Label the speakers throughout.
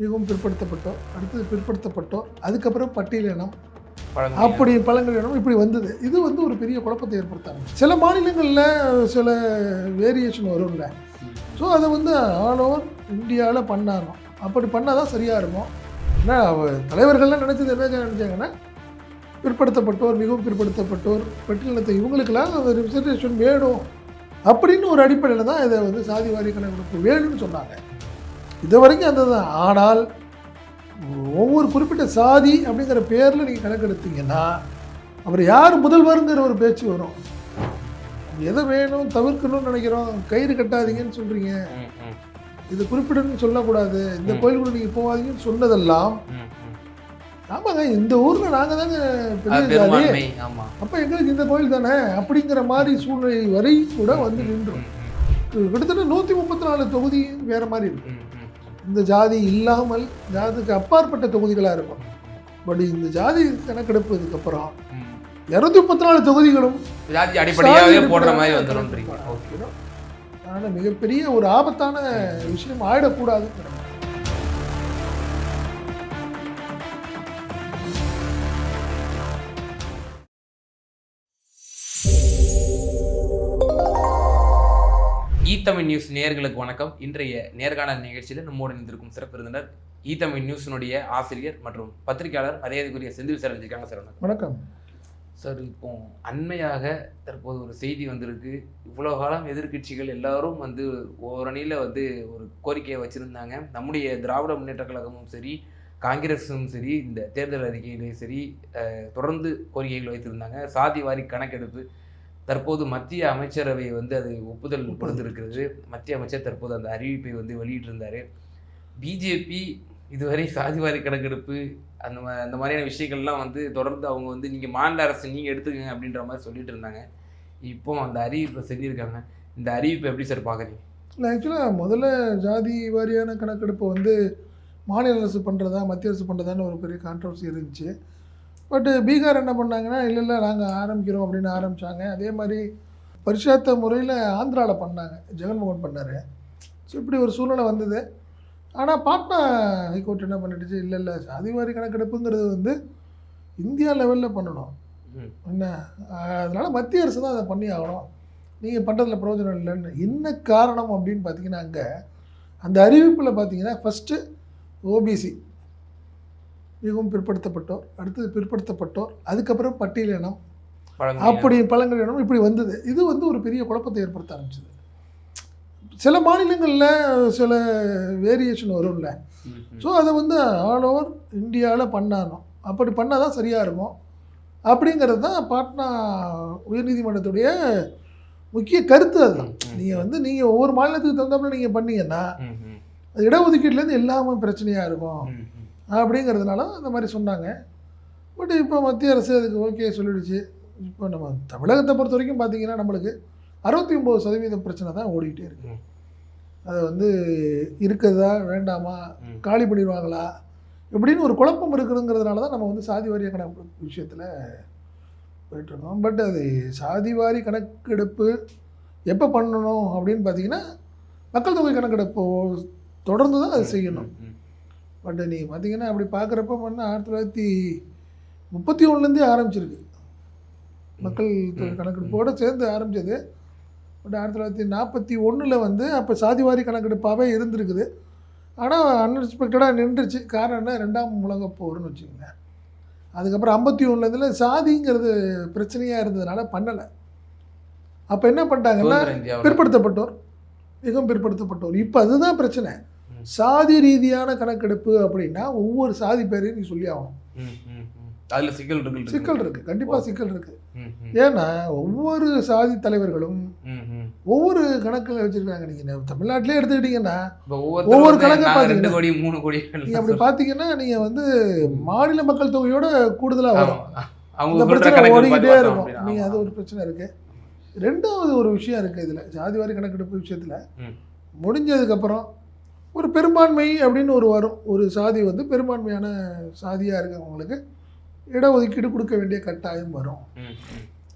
Speaker 1: மிகவும் பிற்படுத்தப்பட்டோர் அடுத்தது பிற்படுத்தப்பட்டோர் அதுக்கப்புறம் பட்டியலினம். அப்படி பழங்குடியினம் இப்படி வந்தது. இது வந்து ஒரு பெரிய குழப்பத்தை ஏற்படுத்தாங்க சில மாநிலங்களில் சில வேரியேஷன் வரும்ல. ஸோ அதை வந்து ஆல் ஓவர் இந்தியாவில் பண்ணாங்க. அப்படி பண்ணால் தான் சரியாக இருக்கும். ஏன்னா தலைவர்கள்லாம் நினச்சது என்ன நினச்சாங்கன்னா பிற்படுத்தப்பட்டோர் மிகவும் பிற்படுத்தப்பட்டோர் பட்டியலினத்தை இவங்களுக்கெல்லாம் ரிசர்வேஷன் வேணும். அப்படின்னு ஒரு அடிப்படையில் தான் இதை வந்து சாதி வாரி கணக்கெடுப்பு வேணும்னு சொன்னாங்க. இது வரைக்கும் அந்த தான் ஆனால் ஒவ்வொரு குறிப்பிட்ட சாதி அப்படிங்கிற பேரில் நீங்கள் கணக்கெடுத்தீங்கன்னா அப்புறம் யார் முதல்வருங்கிற ஒரு பேச்சு வரும். எதை வேணும் தவிர்க்கணும்னு நினைக்கிறோம். கயிறு கட்டாதீங்கன்னு சொல்கிறீங்க இது குறிப்பிடணும்னு சொல்லக்கூடாது. இந்த. கோயிலுக்குள்ள நீங்கள் போகாதீங்கன்னு சொன்னதெல்லாம். ஆமாங்க இந்த ஊரில் நாங்கள் தாங்க பெரிய அப்போ எங்களுக்கு இந்த கோயில் தானே? அப்படிங்கிற மாதிரி சூழ்நிலை வரை கூட வந்து நின்றோம். கிட்டத்தட்ட நூற்றி முப்பத்தி நாலு தொகுதி வேறு மாதிரி இருக்கும். இந்த ஜாதி இல்லாமல் ஜாதிக்கு அப்பாற்பட்ட தொகுதிகளாக இருக்கும் பட் இந்த ஜாதி கணக்கெடுப்பு இதுக்கப்புறம். இரநூத்தி முப்பத்தி நாலு தொகுதிகளும்
Speaker 2: ஜாதி அடிப்படையாகவே போடுற மாதிரி வந்துடும்.
Speaker 1: அதனால மிகப்பெரிய ஒரு ஆபத்தான விஷயம் ஆயிடக்கூடாது
Speaker 2: ஈ தமிழ் நியூஸ் நேயர்களுக்கு வணக்கம். இன்றைய நேர்காணல் நிகழ்ச்சியில் நம்மோடு இணைந்திருக்கும் சிறப்பு விருந்தினர் ஈ தமிழ் நியூஸினுடைய ஆசிரியர் மற்றும் பத்திரிகையாளர் மரியாதைக்குரிய செந்தில் சார் இருந்திருக்காங்க சார் வணக்கம்.
Speaker 1: வணக்கம்.
Speaker 2: சார் இப்போ அண்மையாக தற்போது ஒரு செய்தி வந்திருக்கு. இவ்வளோ காலம் எதிர்க்கட்சிகள் எல்லாரும் வந்து ஓரணியில் வந்து ஒரு கோரிக்கையை வச்சுருந்தாங்க. நம்முடைய திராவிட முன்னேற்ற கழகமும் சரி காங்கிரஸும் சரி இந்த தேர்தல் அறிக்கையிலே சரி தொடர்ந்து கோரிக்கைகள் வைத்திருந்தாங்க. சாதி வாரி கணக்கெடுப்பு தற்போது மத்திய அமைச்சரவை வந்து அது ஒப்புதல் கொடுத்திருக்கிறது. மத்திய அமைச்சர் தற்போது அந்த அறிவிப்பை வந்து வெளியிட்டிருந்தாரு. பிஜேபி இதுவரை சாதி வாரி கணக்கெடுப்பு அந்த மா அந்த மாதிரியான விஷயங்கள்லாம் வந்து தொடர்ந்து அவங்க வந்து நீங்கள் மாநில அரசு நீங்கள் எடுத்துக்கங்க அப்படின்ற மாதிரி சொல்லிட்டு இருந்தாங்க. இப்போ அந்த அறிவிப்பை செஞ்சுருக்காங்க. இந்த அறிவிப்பை எப்படி சார் பார்க்குறீங்க
Speaker 1: இல்லை ஆக்சுவலாக முதல்ல ஜாதி வாரியான கணக்கெடுப்பு வந்து மாநில அரசு பண்ணுறதா மத்திய அரசு பண்ணுறதான்னு ஒரு பெரிய கான்ட்ரவர்சி இருந்துச்சு. பட்டு பீகார் என்ன பண்ணாங்கன்னா இல்லை இல்லை நாங்கள் ஆரம்பிக்கிறோம் அப்படின்னு ஆரம்பித்தாங்க அதே மாதிரி பரிசாத்த முறையில் ஆந்திராவில் பண்ணாங்க. ஜெகன்மோகன் பண்ணார். ஸோ இப்படி ஒரு சூழ்நிலை வந்தது. ஆனால் பாட்னா ஹைகோர்ட் என்ன பண்ணிடுச்சு? இல்லை இல்லை சாதி வாரி கணக்கெடுப்புங்கிறது வந்து இந்தியா லெவலில் பண்ணணும். என்ன? அதனால் மத்திய அரசு தான் அதை பண்ணி ஆகணும். நீங்கள் பண்ணுறதுல பிரயோஜனம் இல்லைன்னு. என்ன காரணம் அப்படின்னு பார்த்தீங்கன்னா அங்கே அந்த அறிவிப்பில் பார்த்தீங்கன்னா ஃபஸ்ட்டு ஓபிசி மிகவும் பிற்படுத்தப்பட்டோர் அடுத்தது பிற்படுத்தப்பட்டோர் அதுக்கப்புறம்
Speaker 2: பழங்குடியினர்.
Speaker 1: அப்படி பழங்குடியினம் இப்படி வந்தது. இது வந்து ஒரு பெரிய குழப்பத்தை ஏற்படுத்த ஆரம்பிச்சது. சில மாநிலங்களில் சில வேரியேஷன் வரும்ல. ஸோ அதை வந்து ஆல் ஓவர் இந்தியாவில் பண்ணானோம் அப்படி பண்ணால் தான் சரியாக இருக்கும். அப்படிங்கிறது தான் பாட்னா உயர்நீதிமன்றத்துடைய முக்கிய கருத்து அதுதான். நீங்கள் வந்து நீங்கள் ஒவ்வொரு மாநிலத்துக்கு தகுந்தாப்புல நீங்கள் பண்ணீங்கன்னா இடஒதுக்கீட்டுலேருந்து எல்லாமே பிரச்சனையாக இருக்கும். அப்படிங்கிறதுனால அந்த மாதிரி சொன்னாங்க பட் இப்போ மத்திய அரசு அதுக்கு ஓகே சொல்லிடுச்சு இப்போ நம்ம தமிழகத்தை பொறுத்த வரைக்கும் பார்த்தீங்கன்னா நம்மளுக்கு அறுபத்தி ஒம்பது சதவீதம் பிரச்சனை தான் ஓடிக்கிட்டே இருக்கு. அது வந்து இருக்குதா வேண்டாமா. காலி பண்ணிடுவாங்களா இப்படின்னு ஒரு குழப்பம் இருக்குதுங்கிறதுனால தான் நம்ம வந்து சாதி வாரிய கணக்கு விஷயத்தில் போயிட்டுருக்கோம் பட் அது சாதி வாரி கணக்கெடுப்பு எப்போ பண்ணணும் அப்படின்னு பார்த்தீங்கன்னா மக்கள் தொகை கணக்கெடுப்பு தொடர்ந்து தான் அது செய்யணும். பட் நீங்கள் பார்த்தீங்கன்னா அப்படி பார்க்குறப்ப வந்து ஆயிரத்தி தொள்ளாயிரத்தி முப்பத்தி ஒன்றுலேருந்தே ஆரம்பிச்சிருக்கு. மக்கள். கணக்கெடுப்போடு சேர்ந்து ஆரம்பிச்சது. பட் ஆயிரத்தி தொள்ளாயிரத்தி நாற்பத்தி ஒன்றில் வந்து அப்போ சாதிவாரி கணக்கெடுப்பாகவே இருந்திருக்குது. ஆனால் அன்எக்ஸ்பெக்டடாக நின்றுச்சு. காரணம் என்ன? ரெண்டாம் உலகப் போர்னு வச்சுக்கோங்க. அதுக்கப்புறம் ஐம்பத்தி ஒன்றுலேருந்துல சாதிங்கிறது பிரச்சனையாக இருந்ததுனால பண்ணலை. அப்போ என்ன பண்ணிட்டாங்கன்னா. பிற்படுத்தப்பட்டோர். மிகவும் பிற்படுத்தப்பட்டோர். இப்போ அதுதான் பிரச்சனை. சாதி ரீதியான கணக்கெடுப்பு அப்படின்னா ஒவ்வொரு சாதி பேரையும் நீ சொல்லி ஆகணும்.
Speaker 2: அதுல சிக்கல் இருக்கு
Speaker 1: சிக்கல் இருக்கு கண்டிப்பாக சிக்கல் இருக்கு. ஏன்னா ஒவ்வொரு சாதி தலைவர்களும். ஒவ்வொரு கணக்கில் வச்சிருக்காங்க நீங்கள் தமிழ்நாட்டிலே எடுத்துக்கிட்டிங்கன்னா ஒவ்வொரு கணக்கை
Speaker 2: நாங்க ரெண்டு
Speaker 1: பாத்தீங்கன்னா-
Speaker 2: கோடி மூணு கோடி
Speaker 1: நீங்கள் அப்படி பார்த்தீங்கன்னா நீங்கள் வந்து மாநில மக்கள் தொகையோட கூடுதலாக வரும்.
Speaker 2: அவங்க
Speaker 1: இந்த பிரச்சனை ஓடிக்கிட்டே இருக்கும். நீங்கள் அது. ஒரு பிரச்சனை இருக்கு ரெண்டாவது ஒரு விஷயம் இருக்குது இதில் ஜாதிவாரி கணக்கெடுப்பு விஷயத்தில்
Speaker 2: ம்.
Speaker 1: முடிஞ்சதுக்கப்புறம் ஒரு பெரும்பான்மை அப்படின்னு ஒரு வரும். ஒரு சாதி வந்து பெரும்பான்மையான சாதியாக இருக்கவங்களுக்கு இடஒதுக்கீடு கொடுக்க வேண்டிய கட்டாயம் வரும்.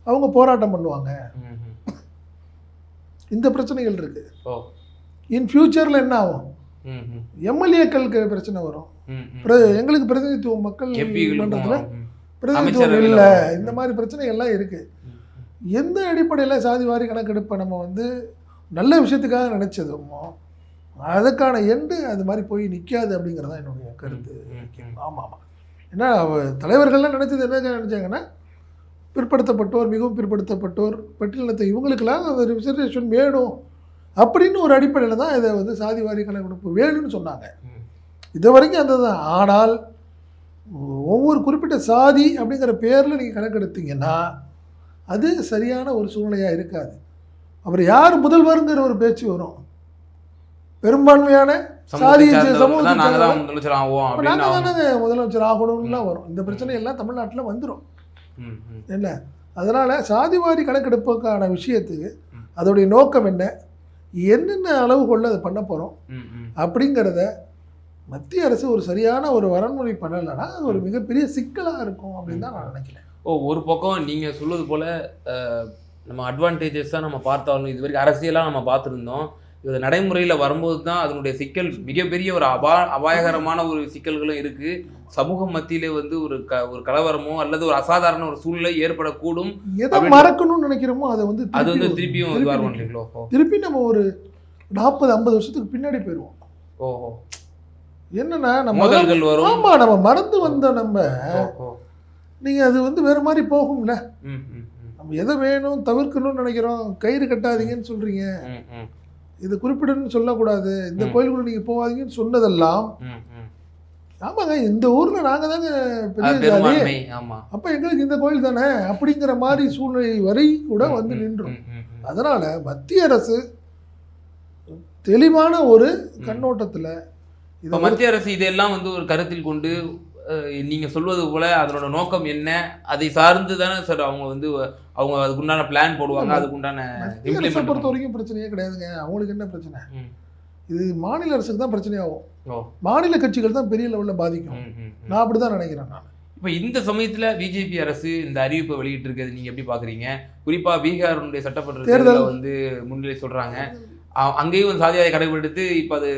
Speaker 1: அவங்க போராட்டம் பண்ணுவாங்க. இந்த பிரச்சனைகள் இருக்குது
Speaker 2: ஓ.
Speaker 1: இன் ஃப்யூச்சரில் என்ன ஆகும்? எம்எல்ஏக்களுக்கு பிரச்சனை வரும். எங்களுக்கு பிரதிநிதித்துவம் மக்கள் மன்றத்தில் பிரதிநிதித்துவம் இல்லை. இந்த மாதிரி பிரச்சனைகள்லாம் இருக்கு. எந்த அடிப்படையில் சாதி வாரி கணக்கெடுப்பை நம்ம வந்து நல்ல விஷயத்துக்காக நினைச்சதுமோ அதுக்கான எண்டு அது மாதிரி போய் நிற்காது அப்படிங்கிறது தான் என்னுடைய கருத்து. ஆமாம் ஆமாம் ஏன்னா தலைவர்கள்லாம் நினைச்சது என்ன நினைச்சாங்கன்னா பிற்படுத்தப்பட்டோர் மிகவும் பிற்படுத்தப்பட்டோர் பட்டியலினத்தை இவங்களுக்கெல்லாம் அந்த ரிசர்வேஷன் வேணும் அப்படின்னு ஒரு அடிப்படையில் தான் இதை வந்து சாதி வாரி கணக்கெடுப்பு வேணும்னு சொன்னாங்க. இது வரைக்கும் அந்த தான் ஆனால் ஒவ்வொரு குறிப்பிட்ட சாதி அப்படிங்கிற பேரில் நீங்கள் கணக்கெடுத்தீங்கன்னா அது சரியான ஒரு சூழ்நிலையாக இருக்காது. அப்புறம் யார் முதல்வருங்கிற ஒரு பேச்சு வரும். பெரும்பான்மையான சாதி
Speaker 2: தான். முதலமைச்சர் அப்படின்னு
Speaker 1: நாங்கள் தானே முதலமைச்சர் ஆகணும்லாம் வரும். இந்த பிரச்சனை எல்லாம் தமிழ்நாட்டில் வந்துடும். என்ன? அதனால் சாதிவாரி கணக்கெடுப்புக்கான விஷயத்துக்கு. அதோடைய நோக்கம் என்ன? என்னென்ன அளவுகொள்ள அதை பண்ண போகிறோம். அப்படிங்கிறத மத்திய அரசு ஒரு சரியான ஒரு வரன்முறை பண்ணலைன்னா அது ஒரு மிகப்பெரிய சிக்கலாக இருக்கும் அப்படின்னு தான் நான் நினைக்கிறேன்.
Speaker 2: ஓ ஒரு பக்கம் நீங்க சொல்வது போல நம்ம அட்வான்டேஜஸ் தான் நம்ம பார்த்தாலும் இது வரைக்கும் அரசியலாக நம்ம பார்த்துருந்தோம். இது நடைமுறையில் வரும்போது தான் அதனுடைய சிக்கல் மிகப்பெரிய ஒரு அபா அபாயகரமான ஒரு சிக்கல்களும் இருக்கு. சமூக மத்தியிலே வந்து ஒரு க ஒரு கலவரமோ அல்லது ஒரு அசாதாரண ஒரு சூழ்நிலை ஏற்படக்கூடும்.
Speaker 1: எதை மறக்கணும்னு நினைக்கிறோமோ அதை வந்து
Speaker 2: அது வந்து
Speaker 1: திருப்பி
Speaker 2: திருப்பியும்
Speaker 1: திருப்பி
Speaker 2: இதுவாக ஓ
Speaker 1: திருப்பி நம்ம ஒரு நாற்பது ஐம்பது வருஷத்துக்கு பின்னாடி போயிடுவோம்
Speaker 2: ஓஹோ.
Speaker 1: என்னன்னா நம்ம
Speaker 2: மோதல்கள் வரும்.
Speaker 1: ஆமா நம்ம மறந்து வந்த நம்ம
Speaker 2: ஓஹோ.
Speaker 1: நீங்க அது வந்து வேற மாதிரி போகும்ல. நம்ம எதை வேணும் தவிர்க்கணும்னு நினைக்கிறோம். கயிறு கட்டாதீங்கன்னு
Speaker 2: ம்.
Speaker 1: இது குறிப்பிடணும்னு சொல்லக்கூடாது. இந்த. கோயிலுக்குள்ள நீங்க போகாதீங்கன்னு சொன்னதெல்லாம் ஆமாங்க இந்த ஊர்ல நாங்க தாங்க பெரிய ஜாதி. அப்ப எங்களுக்கு இந்த கோயில் தானே? அப்படிங்கிற மாதிரி சூழ்நிலை வரை கூட வந்து நின்றும். அதனால மத்திய அரசு தெளிவான ஒரு கண்ணோட்டத்துல
Speaker 2: இப்ப
Speaker 1: இதை
Speaker 2: மத்திய அரசு இதெல்லாம் வந்து ஒரு கருத்தில் கொண்டு அஹ், நீங்க சொல்வது போல அதனோட நோக்கம் என்ன? அதை சார்ந்து தானே சார் அவங்க வந்து அவங்க அதுக்குண்டான பிளான் போடுவாங்க
Speaker 1: அரசை
Speaker 2: implement
Speaker 1: பொறுத்த வரைக்கும் பிரச்சனையே கிடையாதுங்க. அவங்களுக்கு என்ன பிரச்சனை. இது மாநில அரசுக்கு தான் பிரச்சனையாகும். மாநில கட்சிகள் தான் பெரிய லெவலில் பாதிக்கும். நான் அப்படிதான் நினைக்கிறேன் நான்.
Speaker 2: இப்ப இந்த சமயத்துல பிஜேபி அரசு இந்த அறிவிப்பை வெளியிட்டு இருக்கிறது நீங்க எப்படி பாக்குறீங்க? குறிப்பா பீகாருடைய சட்டமன்ற
Speaker 1: தேர்தல்.
Speaker 2: தேர்தல. வந்து முன்னிலை சொல்றாங்க. அ- அங்கேயும் சாதியாரை கடைபிடித்து இப்ப அது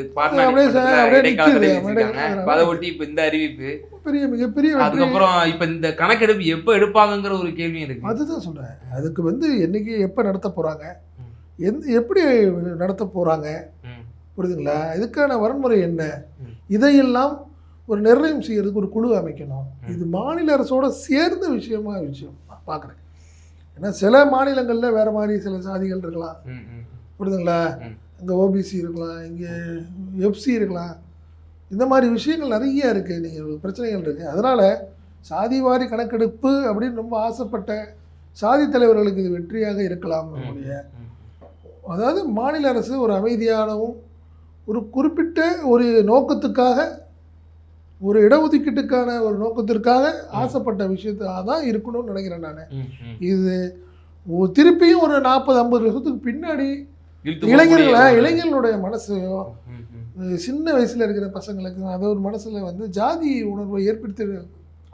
Speaker 2: அதை ஒட்டி இப்ப இந்த அறிவிப்பு.
Speaker 1: பெரிய மிகப்பெரிய
Speaker 2: அதுக்கப்புறம் இப்ப இந்த கணக்கெடுப்பு எப்ப எடுப்பாங்கங்கிற ஒரு கேள்வியும் இருக்கு
Speaker 1: அதுதான் சொல்றேன். அதுக்கு வந்து என்னைக்கு எப்போ நடத்த போறாங்க. எந்த எப்படி நடத்த போறாங்க? புரியுதுங்களா? இதுக்கான வரன்முறை என்ன. இதையெல்லாம் ஒரு நிர்ணயம் செய்யறதுக்கு ஒரு குழு அமைக்கணும். இது மாநில அரசோட சேர்ந்த விஷயமா விஷயம். நான் பார்க்குறேன் ஏன்னா சில மாநிலங்களில் வேற மாதிரி சில சாதிகள் இருக்கலாம். புரியுதுங்களா
Speaker 2: ம்.
Speaker 1: அங்கே ஓபிசி இருக்கலாம் இங்கே எஃப்சி இருக்கலாம். இந்த மாதிரி விஷயங்கள் நிறைய இருக்குது நீங்கள் பிரச்சனைகள் இருக்குது அதனால் சாதிவாரி கணக்கெடுப்பு அப்படின்னு ரொம்ப ஆசைப்பட்ட சாதி தலைவர்களுக்கு இது வெற்றியாக இருக்கலாம் நம்முடைய. அதாவது மாநில அரசு ஒரு அமைதியானவும் ஒரு குறிப்பிட்ட ஒரு நோக்கத்துக்காக ஒரு இடஒதுக்கீட்டுக்கான ஒரு நோக்கத்திற்காக ஆசைப்பட்ட விஷயத்தாக தான் இருக்கணும்னு நினைக்கிறேன் நான். இது திருப்பியும் ஒரு நாற்பது ஐம்பது வருஷத்துக்கு பின்னாடி இளைஞர்களை? இளைஞர்களுடைய மனசையோ
Speaker 2: ம், ம்.
Speaker 1: அஹ் சின்ன வயசுல இருக்கிற பசங்களுக்கு அது ஒரு மனசுல வந்து ஜாதி உணர்வை ஏற்படுத்தி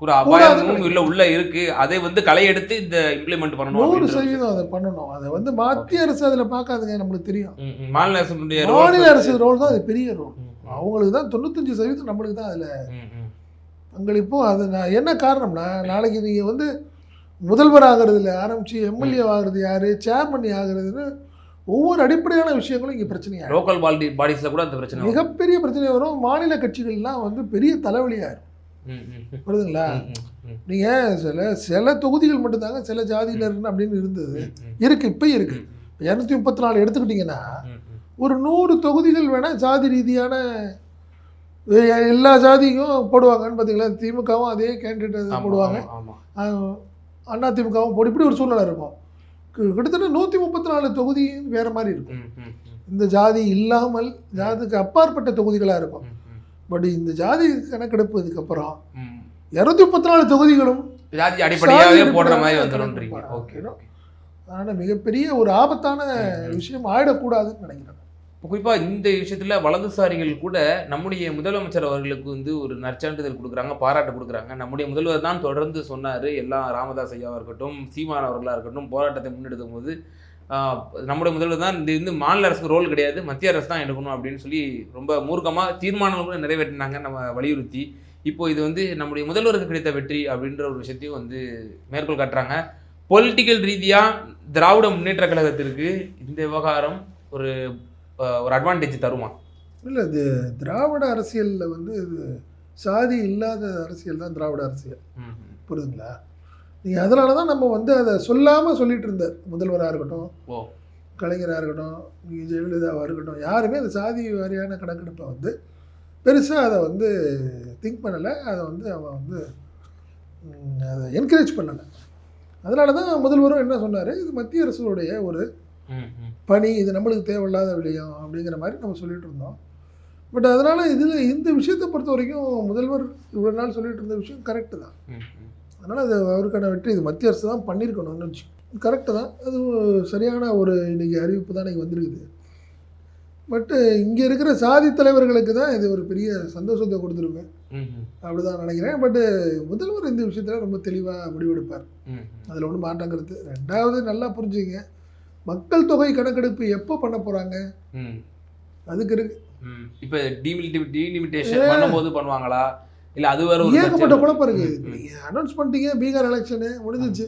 Speaker 2: ஒரு அபாயமும் இல்ல உள்ள இருக்கு. அதை வந்து களை எடுத்து இந்த இம்ப்ளிமெண்ட் பண்ணணும்
Speaker 1: நூறு. சதவீதம் அதை பண்ணணும். அதை வந்து மத்திய அரசு அதுல பார்க்காதுங்க நம்மளுக்கு தெரியும்.
Speaker 2: மாநில அரசுடைய
Speaker 1: மாநில அரசு ரோல் தான் அது பெரிய ரோல். அவங்களுக்கு தான் தொண்ணூத்தஞ்சு சதவீதம் நம்மளுக்கு தான் அதுல. பங்களிப்பும் அது நான் என்ன காரணம்னா நாளைக்கு நீங்க வந்து முதல்வர் ஆகிறதுல ஆரம்பிச்சு எம்எல்ஏ ஆகுறது யாரு சேர்மன் ஆகுறதுன்னு ஒவ்வொரு அடிப்படையான விஷயங்களும் இங்க பிரச்சனையா
Speaker 2: லோக்கல் பாடி பாடிஸ்ல கூட அந்த பிரச்சனை.
Speaker 1: மிகப்பெரிய பிரச்சனை வரும் மாநில கட்சிகள்லாம் வந்து பெரிய தலைவலியா இருக்கும்
Speaker 2: ம், ம், ம்.
Speaker 1: புரியுதுங்களா
Speaker 2: ம், ம், ம்.
Speaker 1: நீங்க சில சில தொகுதிகள் மட்டும்தாங்க சில ஜாதியினர் அப்படின்னு இருந்தது
Speaker 2: ம், ம்.
Speaker 1: இருக்கு இப்போ இருக்கு
Speaker 2: ம்,
Speaker 1: இரநூத்தி முப்பத்தி நாலு எடுத்துக்கிட்டிங்கன்னா. ஒரு நூறு தொகுதிகள் வேணால் ஜாதி ரீதியான எல்லா ஜாதிக்கும் போடுவாங்கன்னு பார்த்தீங்களா திமுகவும் அதே கேண்டிடேட் போடுவாங்க
Speaker 2: ஆமா, ஆமா.
Speaker 1: அண்ணா திமுகவும் போடு இப்படி ஒரு சூழ்நிலை இருக்கும் கிட்டத்தட்ட நூற்றி முப்பத்தி நாலு தொகுதி வேற மாதிரி இருக்கும். இந்த ஜாதி இல்லாமல் ஜாதிக்கு அப்பாற்பட்ட தொகுதிகளாக இருக்கும். பட் இந்த ஜாதி கணக்கெடுப்பு இதுக்கப்புறம்
Speaker 2: ம்.
Speaker 1: இரநூத்தி முப்பத்தி நாலு தொகுதிகளும்
Speaker 2: ஜாதி போடுற மாதிரி.
Speaker 1: அதனால் மிகப்பெரிய ஒரு ஆபத்தான. விஷயம் ஆயிடக்கூடாதுன்னு நினைக்கிறேன்
Speaker 2: குறிப்பாக இந்த விஷயத்தில் வலதுசாரிகள் கூட நம்முடைய முதலமைச்சர் அவர்களுக்கு வந்து ஒரு நற்சான்றிதழ் கொடுக்குறாங்க பாராட்டு கொடுக்குறாங்க. நம்முடைய முதல்வர் தான் தொடர்ந்து சொன்னார் எல்லாம் ராமதாஸ் ஐயாவாக இருக்கட்டும் சீமான் அவர்களாக இருக்கட்டும் போராட்டத்தை முன்னெடுக்கும் போது நம்முடைய முதல்வர் தான் இது வந்து மாநில அரசுக்கு ரோல் கிடையாது மத்திய அரசு தான் எடுக்கணும் அப்படின்னு சொல்லி ரொம்ப மூர்க்கமாக தீர்மானம் கூட நிறைவேற்றினாங்க நம்ம வலியுறுத்தி. இப்போ இது வந்து நம்முடைய முதல்வருக்கு கிடைத்த வெற்றி அப்படின்ற ஒரு விஷயத்தையும் வந்து மேற்கோள் காட்டுறாங்க. பொலிட்டிக்கல் ரீதியாக திராவிட முன்னேற்ற கழகத்திற்கு இந்த விவகாரம் ஒரு ஒரு அட்வான்டேஜ் தருமா?
Speaker 1: இல்லை இது திராவிட அரசியலில் வந்து இது சாதி இல்லாத அரசியல் தான் திராவிட அரசியல். புரியுதுங்களா? நீங்கள் அதனால தான் நம்ம வந்து அதை சொல்லாமல் சொல்லிட்டு இருந்தார். முதல்வராக இருக்கட்டும் கலைஞராக இருக்கட்டும் ஜெயலலிதாவாக இருக்கட்டும் யாருமே அந்த சாதி வாரியான கணக்கெடுப்பை வந்து பெருசாக அதை வந்து திங்க் பண்ணலை. அதை வந்து அவன் வந்து அதை என்கரேஜ் பண்ணலை. அதனால தான் முதல்வரும் என்ன சொன்னார்? இது மத்திய அரசுடைய ஒரு பணி இது நம்மளுக்கு தேவையில்லாத விடயம் அப்படிங்கிற மாதிரி நம்ம சொல்லிட்டு இருந்தோம். பட் அதனால் இதில் இந்த விஷயத்தை பொறுத்த வரைக்கும் முதல்வர் இவ்வளோ நாள் சொல்லிட்டு இருந்த விஷயம் கரெக்டு தான். அதனால் அது அவருக்கான வெற்றி இது மத்திய அரசு தான் பண்ணியிருக்கணும்னு வச்சு கரெக்டு தான். அது சரியான ஒரு இன்னைக்கு அறிவிப்பு தான் இன்னைக்கு வந்திருக்குது. பட்டு இங்கே இருக்கிற சாதி தலைவர்களுக்கு தான் இது ஒரு பெரிய சந்தோஷத்தை கொடுத்துருக்கு.
Speaker 2: ம், ம்,
Speaker 1: அப்படி தான் நினைக்கிறேன். பட்டு முதல்வர் இந்த விஷயத்தில் ரொம்ப தெளிவாக முடிவெடுப்பார். அதில் ஒன்றும் மாற்றம் கருத்து ரெண்டாவது நல்லா புரிஞ்சுங்க மக்கள் தொகை கணக்கெடுப்பு எப்போ பண்ண போகிறாங்க
Speaker 2: ம்,
Speaker 1: அதுக்கு இருக்கு.
Speaker 2: இப்ப டீலிமிட்டேஷன் பண்ணும்போது பண்ணுவாங்களா? இல்ல அது வேற ஒரு
Speaker 1: ஏகப்பட்ட? குழப்பம் இருக்கு. அனௌன்ஸ் பண்ணிட்டீங்க பீகார் எலெக்ஷனு முடிஞ்சிச்சு.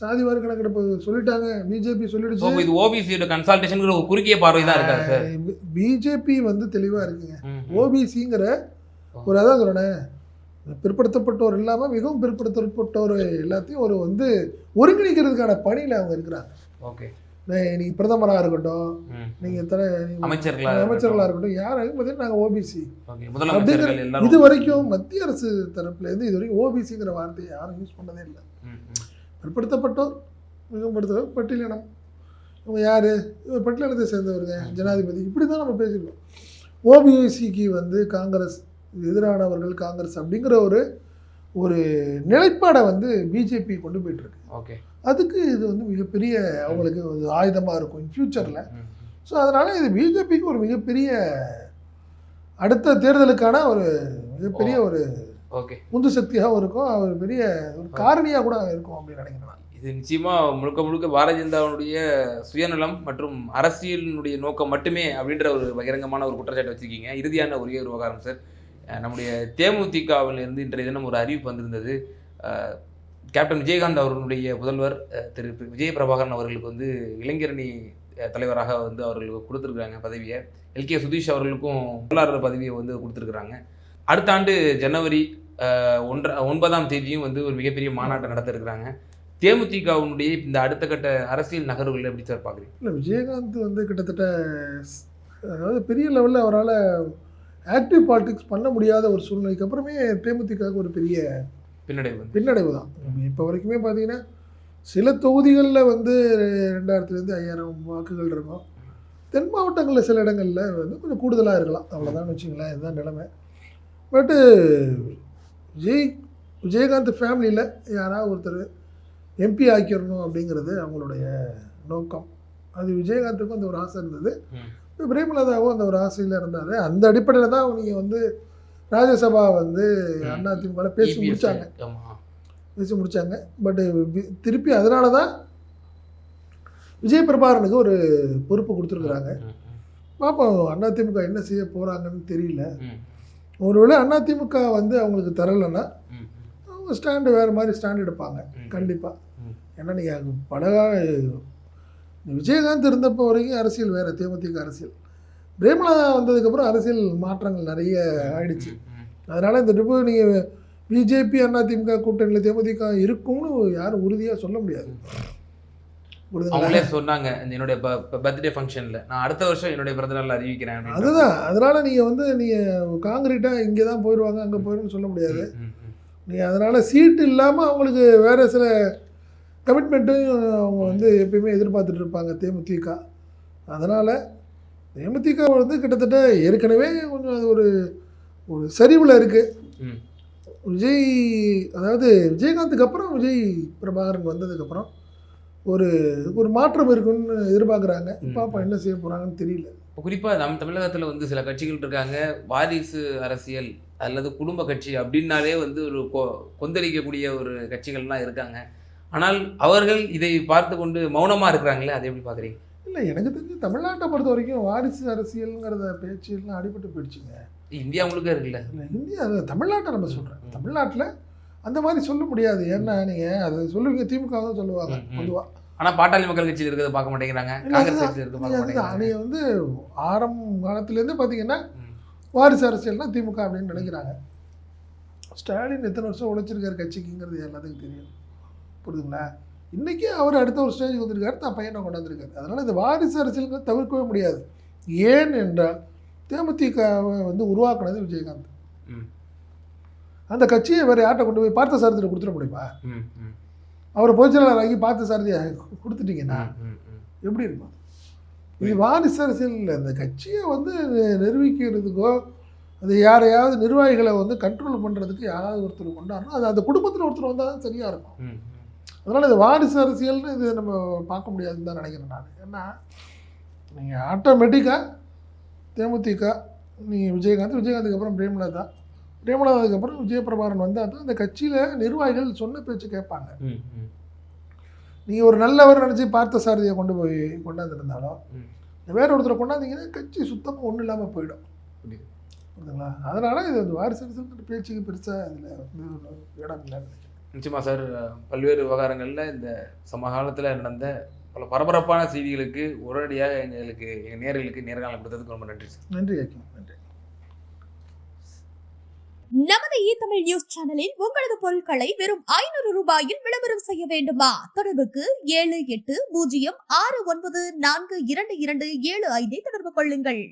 Speaker 1: சாதி வாரி கணக்கெடுப்பு சொல்லிட்டாங்க பிஜேபி சொல்லிடுச்சு.
Speaker 2: இது ஓபிசியோட கன்சல்டேஷன்ங்கிற ஒரு குறுகிய பார்வை தான் இருக்கா சார்
Speaker 1: பிஜேபி வந்து தெளிவாக இருக்குங்க. ஓபிசிங்கிற ஒரு அதான் சொல்கிறேன் பிற்படுத்தப்பட்டோர் இல்லாமல் மிகவும் பிற்படுத்தப்பட்டோர் எல்லாத்தையும் ஒரு வந்து ஒருங்கிணைக்கிறதுக்கான பணியில் அவங்க இருக்கிறாங்க.
Speaker 2: ஓகே.
Speaker 1: நீங்கள் பிரதமராக இருக்கட்டும். நீங்கள் தர நீங்க
Speaker 2: அமைச்சர்களா
Speaker 1: அமைச்சர்களாக இருக்கட்டும். யாராலும் பார்த்தீங்கன்னா? நாங்கள் ஓபிசி
Speaker 2: முதலமைச்சர்கள்
Speaker 1: இது வரைக்கும் மத்திய அரசு தரப்புலேருந்து இது வரைக்கும் ஓபிசிங்கிற வார்த்தையை யாரும் யூஸ் பண்ணதே இல்லை. பிற்படுத்தப்பட்டோர் மிகவும் படுத்த பட்டியலினம். இவங்க யார்? இவர் பட்டியலினத்தை சேர்ந்தவருங்க ஜனாதிபதி. இப்படி தான் நம்ம பேசியிருக்கோம் ஓபிசிக்கு வந்து காங்கிரஸ் எதிரானவர்கள் காங்கிரஸ் அப்படிங்கிற ஒரு ஒரு நிலைப்பாடை வந்து பிஜேபி கொண்டு போயிட்டு இருக்கு
Speaker 2: ஓகே.
Speaker 1: அதுக்கு இது வந்து மிகப்பெரிய அவங்களுக்கு ஒரு ஆயுதமாக இருக்கும் ஃப்யூச்சரில்
Speaker 2: ம், ம்.
Speaker 1: ஸோ அதனால் இது பிஜேபிக்கு ஒரு மிகப்பெரிய அடுத்த தேர்தலுக்கான ஒரு மிகப்பெரிய ஒரு
Speaker 2: ஓகே.
Speaker 1: உந்து சக்தியாகவும் இருக்கும். ஒரு பெரிய ஒரு காரணியாக கூட இருக்கும் அப்படின்னு நினைக்கிறேன் நான்.
Speaker 2: இது நிச்சயமா முழுக்க முழுக்க பாரதிய ஜனதாவுடைய சுயநலம் மற்றும் அரசியலினுடைய நோக்கம் மட்டுமே அப்படின்ற ஒரு பகிரங்கமான ஒரு குற்றச்சாட்டு வச்சிருக்கீங்க. இறுதியான ஒரே ஒரு விவகாரம் சார் நம்முடைய தேமுதிகாவிலிருந்து இன்றைய தினம் ஒரு அறிவிப்பு வந்திருந்தது. கேப்டன் விஜயகாந்த் அவர்களுடைய புதல்வர் திரு விஜய பிரபாகரன் அவர்களுக்கு வந்து இளைஞரணி தலைவராக வந்து அவர்களுக்கு கொடுத்துருக்குறாங்க பதவியை. எல்கே சுதீஷ் அவர்களுக்கும் பொருளாளர் பதவியை வந்து கொடுத்துருக்குறாங்க. அடுத்த ஆண்டு ஜனவரி ஒன்ற ஒன்பதாம் தேதியும் வந்து ஒரு மிகப்பெரிய மாநாட்டை நடத்திருக்கிறாங்க. தேமுதிகவுடைய இந்த அடுத்த கட்ட அரசியல் நகர்வுகள் எப்படி சார் பார்க்குறீங்க
Speaker 1: இல்லை விஜயகாந்த் வந்து கிட்டத்தட்ட அதாவது பெரிய லெவலில் அவரால் ஆக்டிவ் பாலிடிக்ஸ் பண்ண முடியாத ஒரு சூழ்நிலைக்கு அப்புறமே தேமுதிகவுக்கு ஒரு பெரிய
Speaker 2: பின்னடைவு.
Speaker 1: பின்னடைவு தான். இப்போ வரைக்குமே பார்த்தீங்கன்னா சில தொகுதிகளில் வந்து ரெண்டாயிரத்துலேருந்து ஐயாயிரம் வாக்குகள் இருக்கும். தென் மாவட்டங்களில் சில இடங்களில் வந்து கொஞ்சம் கூடுதலாக இருக்கலாம். அவ்வளோதான் வச்சுங்களேன் இதுதான் நிலைமை. பட்டு விஜய் விஜயகாந்த் ஃபேமிலியில் யாராவது ஒருத்தர் எம்பி ஆக்கிடணும் அப்படிங்கிறது அவங்களுடைய நோக்கம். அது விஜயகாந்துக்கும் அந்த ஒரு ஆசை இருந்தது. பிரேமலதாவும் அந்த ஒரு ஆசையில் இருந்தார். அந்த அடிப்படையில் தான் நீங்கள் வந்து ராஜ்யசபா வந்து
Speaker 2: ம்.
Speaker 1: அதிமுக பேசி
Speaker 2: ஆமா.
Speaker 1: பேசி முடிச்சாங்க. பட்டு திருப்பி அதனால தான் விஜய் பிரபாகரனுக்கு ஒரு பொறுப்பு கொடுத்துருக்குறாங்க. பார்ப்போம் அதிமுக என்ன செய்ய போகிறாங்கன்னு தெரியல. ஒருவேளை அதிமுக வந்து அவங்களுக்கு தரலைன்னா அவங்க ஸ்டாண்டு வேறு மாதிரி ஸ்டாண்ட் எடுப்பாங்க. கண்டிப்பாக. ஏன்னா நீங்கள் படகா விஜயகாந்த் இருந்தப்போ வரைக்கும் அரசியல் வேறு தேமுதிக அரசியல் பிரேமலதா வந்ததுக்கப்புறம் அரசியல் மாற்றங்கள் நிறைய ஆயிடுச்சு. அதனால் இந்த ட்ரிப்பு நீங்கள் பிஜேபி அதிமுக கூட்டணியில் தேமுதிக இருக்கும்னு யாரும் உறுதியாக சொல்ல முடியாது
Speaker 2: அவங்களே சொன்னாங்க என்னுடைய பர்த்டே ஃபங்க்ஷன்ல நான் அடுத்த வருஷம் என்னுடைய பிறந்தநாள் அறிவிக்கிறேன்.
Speaker 1: அதுதான் அதனால் நீங்கள் வந்து நீங்கள் காங்கிரீட்டாக இங்கே தான் போயிடுவாங்க அங்கே போயிடுன்னு சொல்ல முடியாது. நீங்கள் அதனால் சீட்டு இல்லாமல் அவங்களுக்கு வேறு சில கமிட்மெண்ட்டும் அவங்க வந்து எப்பயுமே எதிர்பார்த்துட்டு இருப்பாங்க தேமுதிக. அதனால் தேமுதிக வந்து கிட்டத்தட்ட ஏற்கனவே கொஞ்சம் அது ஒரு ஒரு சரிவில் இருக்குது. விஜய் அதாவது விஜயகாந்துக்கு அப்புறம் விஜய் பிரபாகரன் வந்ததுக்கப்புறம் ஒரு ஒரு மாற்றம் இருக்குன்னு எதிர்பார்க்குறாங்க. பாப்பா என்ன செய்ய போகிறாங்கன்னு தெரியல.
Speaker 2: இப்போ குறிப்பாக நம் தமிழகத்தில் வந்து சில கட்சிகள் இருக்காங்க. வாரிசு அரசியல் அல்லது குடும்ப கட்சி அப்படின்னாலே வந்து ஒரு கொ கொந்தளிக்கக்கூடிய ஒரு கட்சிகள்லாம் இருக்காங்க. ஆனால் அவர்கள் இதை பார்த்து கொண்டு மௌனமா இருக்கிறாங்களே அதை எப்படி பாக்குறீங்க
Speaker 1: இல்லை எனக்கு தெரிஞ்சு தமிழ்நாட்டை பொறுத்த வரைக்கும் வாரிசு அரசியலுங்கிறத பேச்செல்லாம் அடிபட்டு போயிடுச்சுங்க.
Speaker 2: இந்தியா முழுக்க இருக்குல்ல?
Speaker 1: இல்லை இந்தியா தமிழ்நாட்டை நம்ம சொல்கிறேன் தமிழ்நாட்டில் அந்த மாதிரி சொல்ல முடியாது. ஏன்னா நீங்கள் அதை சொல்லுவீங்க திமுக தான் சொல்லுவாங்க. பொதுவாக
Speaker 2: ஆனா பாட்டாளி மக்கள் கட்சியில் இருக்கிறத பார்க்க மாட்டேங்கிறாங்க. காங்கிரஸ் கட்சியில் இருக்கிறத பார்க்க
Speaker 1: அதுதான்
Speaker 2: மாட்டேங்கிறாங்க.
Speaker 1: நீங்கள் வந்து ஆரம்ப காலத்துலேருந்து பார்த்தீங்கன்னா. வாரிசு அரசியல்னா திமுக அப்படின்னு நினைக்கிறாங்க. ஸ்டாலின் எத்தனை வருஷம் உழைச்சிருக்காரு கட்சிக்குங்கிறது எல்லாத்துக்கும் தெரியும். புரியுதுங்களா? இன்றைக்கி அவர் அடுத்த ஒரு ஸ்டேஜுக்கு வந்திருக்காரு தான் பையனை கொண்டாந்துருக்காரு. அதனால் இந்த வாரிசு அரசியலுங்கிறது தவிர்க்கவே முடியாது. ஏன் என்றால் தேமுதிகவை வந்து உருவாக்குனது விஜயகாந்த். அந்த கட்சியை வேறு யார்கிட்ட கொண்டு போய் பார்த்த சாரதியில் கொடுத்துட முடியுமா? அவர் பொதுச்செயலாளர் ஆகி பார்த்த சாரதியை கொடுத்துட்டீங்கன்னா. எப்படி இருக்கும்? இது வாரிசு அரசியல் இந்த கட்சியை வந்து நிர்வகிக்கிறதுக்கோ அது யாரையாவது நிர்வாகிகளை வந்து கண்ட்ரோல் பண்ணுறதுக்கு யாராவது ஒருத்தர் கொண்டாடணும் அது அந்த குடும்பத்தில் ஒருத்தர் வந்தால் தான் சரியாக இருக்கும். அதனால் இது வாரிசு அரசியல்னு இது நம்ம பார்க்க முடியாதுன்னு தான் நினைக்கிறேன் நான் ஏன்னா நீங்கள் ஆட்டோமேட்டிக்காக தேமுதிக நீங்கள் விஜயகாந்த் விஜயகாந்துக்கு அப்புறம் பிரேமலதா பிரேமலதாவுக்கு அப்புறம் விஜயபிரபாரன் வந்தால் தான் அந்த கட்சியில் நிர்வாகிகள் சொன்ன பேச்சு கேட்பாங்க. நீங்கள் ஒரு நல்லவர் நினச்சி பார்த்த சாரதியை கொண்டு போய் கொண்டாந்துருந்தாலும். வேற ஒருத்தரை கொண்டாந்தீங்கன்னா கட்சி சுத்தமாக ஒன்றும் இல்லாமல் போயிடும்
Speaker 2: புரியுது.
Speaker 1: புரியுதுங்களா அதனால் இது வந்து வாரிசு அரசியல் பேச்சுக்கு பெருசாக இதில் இடம் இல்லைன்னு நினைக்கிறேன்
Speaker 2: நிச்சயமா சார் பல்வேறு விவகாரங்களில் இந்த சமகாலத்தில் நடந்த பல பரபரப்பான செய்திகளுக்கு உடனடியாக எங்களுக்கு எங்கள் நேர்களுக்கு நேர்காணல் கொடுத்ததுக்கு ரொம்ப நன்றி சார்.
Speaker 1: நன்றி நன்றி.
Speaker 3: நமது இ தமிழ் நியூஸ் சேனலில் உங்களது பொருட்களை வெறும் ஐநூறு ரூபாயில் விளம்பரம் செய்ய வேண்டுமா? தொடர்புக்கு ஏழு எட்டு பூஜ்ஜியம் ஆறு ஒன்பது நான்கு இரண்டு இரண்டு ஏழு ஐந்தை தொடர்பு கொள்ளுங்கள்.